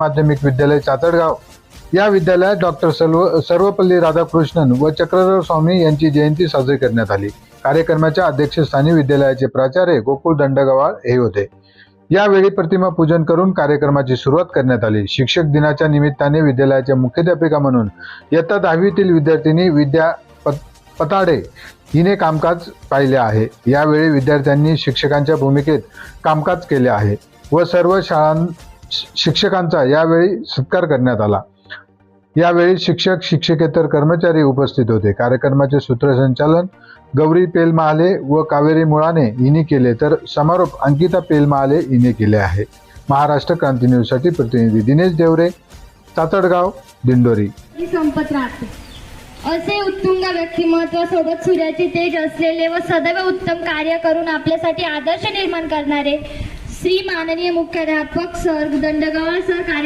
माध्यमिक विद्यालय चातडगाव. या विद्यालयात डॉक्टर सर्व सर्वपल्ली राधाकृष्णन व चक्रधर स्वामी यांची जयंती साजरी करण्यात आली. कार्यक्रमाच्या अध्यक्षस्थानी विद्यालयाचे प्राचार्य गोकुळ दंडगवाळ हे होते. यावेळी प्रतिमा पूजन करून कार्यक्रमाची सुरुवात करण्यात आली. शिक्षक दिनाच्या निमित्ताने विद्यालयाच्या मुख्याध्यापिका म्हणून इयत्ता दहावीतील विद्यार्थिनी विद्या पत- पताडे हिने कामकाज पाहिले आहे. यावेळी विद्यार्थ्यांनी शिक्षकांच्या भूमिकेत कामकाज केले आहे व सर्व शाळां शिक्षकांचा यावेळी सत्कार करण्यात आला. यावेळी शिक्षक शिक्षकेतर कर्मचारी उपस्थित होते. कार्यक्रमाचे सूत्रसंचालन गौरी पेलमाले व कावेरी मुळाने हिने केले. तर समारोप अंकिता पेलमाले हिने केले आहे. महाराष्ट्र क्रांती न्यूजसाठी प्रतिनिधी दिनेश देवरे तातडगाव दिंडोरी. संपत राहते. असे उत्तुंग व्यक्तिमत्व सोबत सूर्याचे तेज असलेले व सदैव उत्तम कार्य करून आपल्यासाठी आदर्श निर्माण करणारे श्री माननीय मुख्याध्यापक सर दंडगावळ सर कार्यक्रम